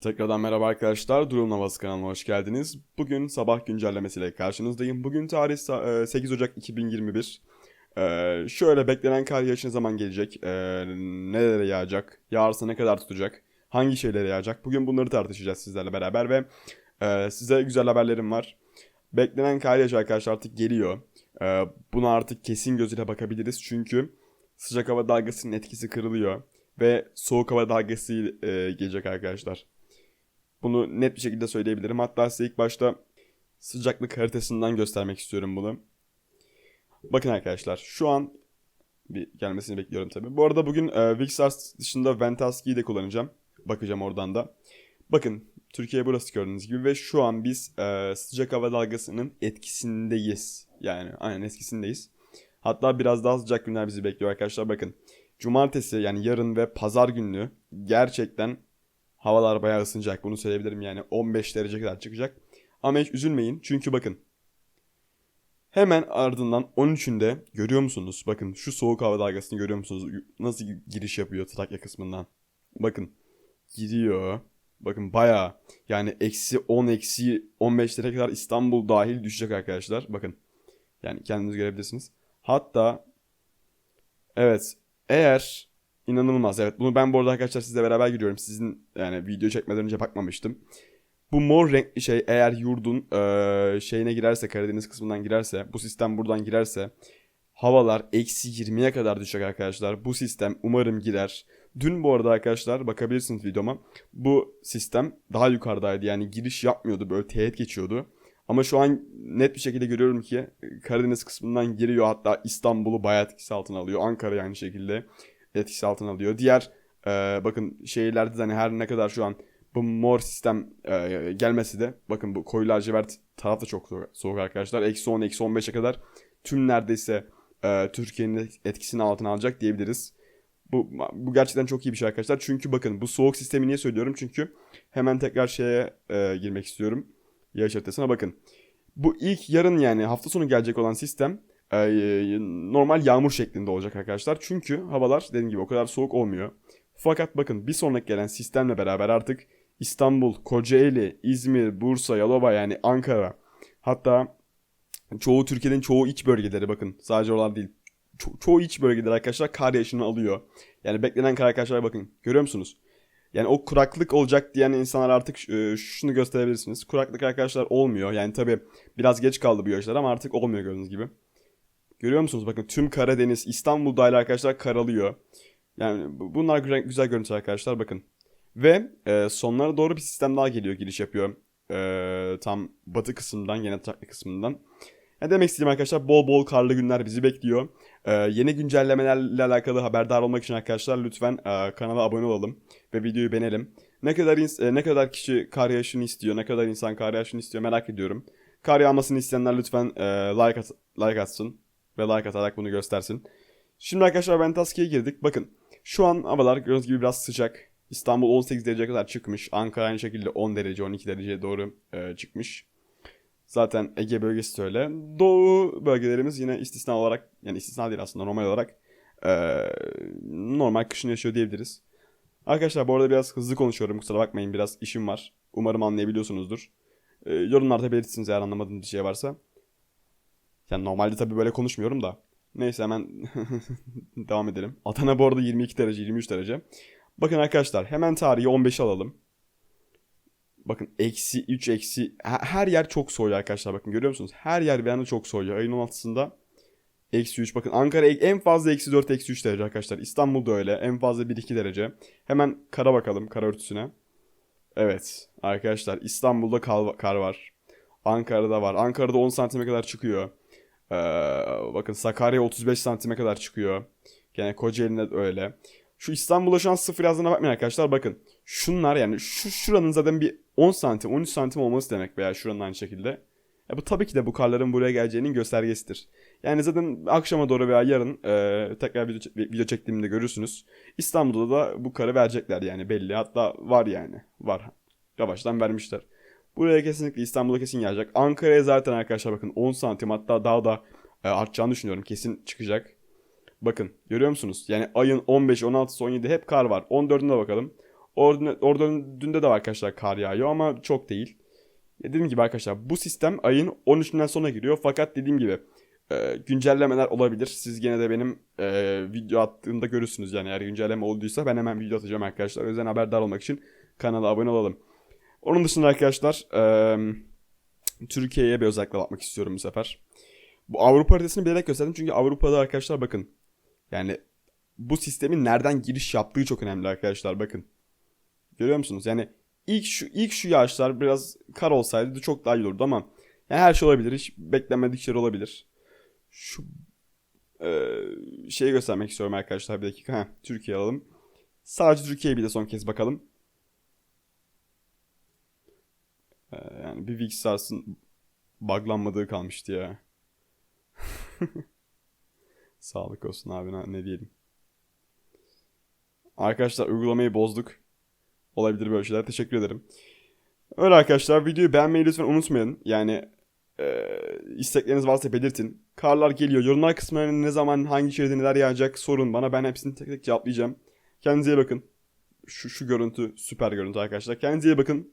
Tekrardan merhaba arkadaşlar. Durum Havası kanalına hoş geldiniz. Bugün sabah güncellemesiyle karşınızdayım. Bugün tarih sa- e, 8 Ocak 2021. Ee, şöyle beklenen kar yağışı ne zaman gelecek? Ee, nerelere yağacak? Yağarsa ne kadar tutacak? Hangi şeylere yağacak? Bugün bunları tartışacağız sizlerle beraber ve e, size güzel haberlerim var. Beklenen kar yağışı arkadaşlar artık geliyor. Ee, buna artık kesin gözüyle bakabiliriz çünkü sıcak hava dalgasının etkisi kırılıyor ve soğuk hava dalgası e, gelecek arkadaşlar. Bunu net bir şekilde söyleyebilirim. Hatta size ilk başta sıcaklık haritasından göstermek istiyorum bunu. Bakın arkadaşlar şu an bir gelmesini bekliyorum tabii. Bu arada bugün e, Vixars dışında Ventaski'yi de kullanacağım. Bakacağım oradan da. Bakın Türkiye burası gördüğünüz gibi ve şu an biz e, sıcak hava dalgasının etkisindeyiz. Yani aynen etkisindeyiz. Hatta biraz daha sıcak günler bizi bekliyor arkadaşlar. Bakın cumartesi yani yarın ve pazar günü gerçekten havalar bayağı ısınacak. Bunu söyleyebilirim yani 15 derece kadar çıkacak. Ama hiç üzülmeyin çünkü bakın Hemen ardından 13'ünde görüyor musunuz? Bakın şu soğuk hava dalgasını görüyor musunuz? Nasıl giriş yapıyor Trakya kısmından. Bakın gidiyor. Bakın bayağı yani eksi 10 eksi 15 derece kadar İstanbul dahil düşecek arkadaşlar. Bakın yani kendiniz görebilirsiniz. Hatta evet eğer inanılmaz evet bunu ben bu arada arkadaşlar sizle beraber giriyorum. Sizin yani video çekmeden önce bakmamıştım. Bu mor renkli şey eğer yurdun eee, şeyine girerse Karadeniz kısmından girerse bu sistem buradan girerse havalar eksi 20'ye kadar düşecek arkadaşlar. Bu sistem umarım girer. Dün bu arada arkadaşlar bakabilirsiniz videoma. Bu sistem daha yukarıdaydı yani giriş yapmıyordu böyle teğet geçiyordu. Ama şu an net bir şekilde görüyorum ki Karadeniz kısmından giriyor hatta İstanbul'u bayağı etkisi altına alıyor. Ankara aynı şekilde etkisi altına alıyor. Diğer eee, bakın şehirlerde de hani her ne kadar şu an bu mor sistem e, gelmesi de bakın bu koyu lacivert taraf da çok soğuk, arkadaşlar. Eksi 10, eksi 15'e kadar tüm neredeyse e, Türkiye'nin etkisini altına alacak diyebiliriz. Bu, bu gerçekten çok iyi bir şey arkadaşlar. Çünkü bakın bu soğuk sistemi niye söylüyorum? Çünkü hemen tekrar şeye e, girmek istiyorum. Yağış haritasına bakın. Bu ilk yarın yani hafta sonu gelecek olan sistem e, normal yağmur şeklinde olacak arkadaşlar. Çünkü havalar dediğim gibi o kadar soğuk olmuyor. Fakat bakın bir sonraki gelen sistemle beraber artık İstanbul, Kocaeli, İzmir, Bursa, Yalova yani Ankara hatta çoğu Türkiye'nin çoğu iç bölgeleri bakın sadece oralar değil. Ço- çoğu iç bölgeler arkadaşlar kar yağışını alıyor. Yani beklenen kar arkadaşlar bakın görüyor musunuz? Yani o kuraklık olacak diyen insanlar artık e, şunu gösterebilirsiniz. Kuraklık arkadaşlar olmuyor. Yani tabi biraz geç kaldı bu yağışlar ama artık olmuyor gördüğünüz gibi. Görüyor musunuz? Bakın tüm Karadeniz, İstanbul dahil arkadaşlar karalıyor. Yani bu- bunlar güzel, güzel görüntüler arkadaşlar bakın. Ve e, sonlara doğru bir sistem daha geliyor giriş yapıyor. E, tam batı kısmından yine Trakya kısmından. Ne demek istediğim arkadaşlar bol bol karlı günler bizi bekliyor. E, yeni güncellemelerle alakalı haberdar olmak için arkadaşlar lütfen e, kanala abone olalım ve videoyu beğenelim. Ne kadar e, ne kadar kişi kar yağışını istiyor, ne kadar insan kar yağışını istiyor merak ediyorum. Kar yağmasını isteyenler lütfen e, like at- like atsın ve like atarak bunu göstersin. Şimdi arkadaşlar Ventaski'ye girdik. Bakın şu an havalar gördüğünüz gibi biraz sıcak. İstanbul 18 derece kadar çıkmış. Ankara aynı şekilde 10 derece 12 dereceye doğru e, çıkmış. Zaten Ege bölgesi de öyle. Doğu bölgelerimiz yine istisna olarak yani istisna değil aslında normal olarak e, normal kışın yaşıyor diyebiliriz. Arkadaşlar bu arada biraz hızlı konuşuyorum kusura bakmayın biraz işim var. Umarım anlayabiliyorsunuzdur. E, yorumlarda belirtirsiniz eğer anlamadığınız bir şey varsa. Yani normalde tabii böyle konuşmuyorum da. Neyse hemen devam edelim. Adana bu arada 22 derece 23 derece. Bakın arkadaşlar hemen tarihi 15'e alalım. Bakın eksi 3 eksi he- her yer çok soğuyor arkadaşlar bakın görüyor musunuz? Her yer bir anda çok soğuyor. Ayın 16'sında eksi 3 bakın Ankara en fazla eksi 4 eksi 3 derece arkadaşlar. İstanbul'da öyle en fazla 1-2 derece. Hemen kara bakalım kara örtüsüne. Evet arkadaşlar İstanbul'da kar var. Ankara'da var. Ankara'da 10 santime kadar çıkıyor. Ee, bakın Sakarya 35 santime kadar çıkıyor. Yani Kocaeli'nde de öyle. Şu İstanbul'da şu an sıfır yazdığına bakmayın arkadaşlar. Bakın şunlar yani şu şuranın zaten bir 10 santim 13 santim olması demek veya şuranın aynı şekilde. Ya bu tabii ki de bu karların buraya geleceğinin göstergesidir. Yani zaten akşama doğru veya yarın e, tekrar video, video çektiğimde görürsünüz. İstanbul'da da bu karı verecekler yani belli. Hatta var yani. Var. Yavaştan vermişler. Buraya kesinlikle İstanbul'a kesin gelecek. Ankara'ya zaten arkadaşlar bakın 10 santim hatta daha da e, artacağını düşünüyorum. Kesin çıkacak. Bakın görüyor musunuz? Yani ayın 15, 16, 17 hep kar var. 14'üne bakalım. Orada, orada dünde de var arkadaşlar kar yağıyor ama çok değil. Dediğim gibi arkadaşlar bu sistem ayın 13'ünden sonra giriyor. Fakat dediğim gibi e, güncellemeler olabilir. Siz gene de benim e, video attığımda görürsünüz. Yani eğer güncelleme olduysa ben hemen video atacağım arkadaşlar. O yüzden haberdar olmak için kanala abone olalım. Onun dışında arkadaşlar e, Türkiye'ye bir özellikle bakmak istiyorum bu sefer. Bu Avrupa haritasını bilerek gösterdim çünkü Avrupa'da arkadaşlar bakın. Yani bu sistemin nereden giriş yaptığı çok önemli arkadaşlar bakın. Görüyor musunuz? Yani ilk şu ilk şu yağışlar biraz kar olsaydı çok daha iyi olurdu ama yani her şey olabilir. Hiç beklenmedik şeyler olabilir. Şu e, şeyi göstermek istiyorum arkadaşlar bir dakika. Heh, Türkiye alalım. Sadece Türkiye'ye bir de son kez bakalım. E, yani bir Vixars'ın buglanmadığı kalmıştı ya. Sağlık olsun abi ne diyelim. Arkadaşlar uygulamayı bozduk. Olabilir böyle şeyler. Teşekkür ederim. Öyle arkadaşlar videoyu beğenmeyi lütfen unutmayın. Yani e, istekleriniz varsa belirtin. Karlar geliyor. Yorumlar kısmına ne zaman hangi şehirde neler yağacak sorun bana. Ben hepsini tek tek cevaplayacağım. Kendinize iyi bakın. Şu, şu görüntü süper görüntü arkadaşlar. Kendinize iyi bakın.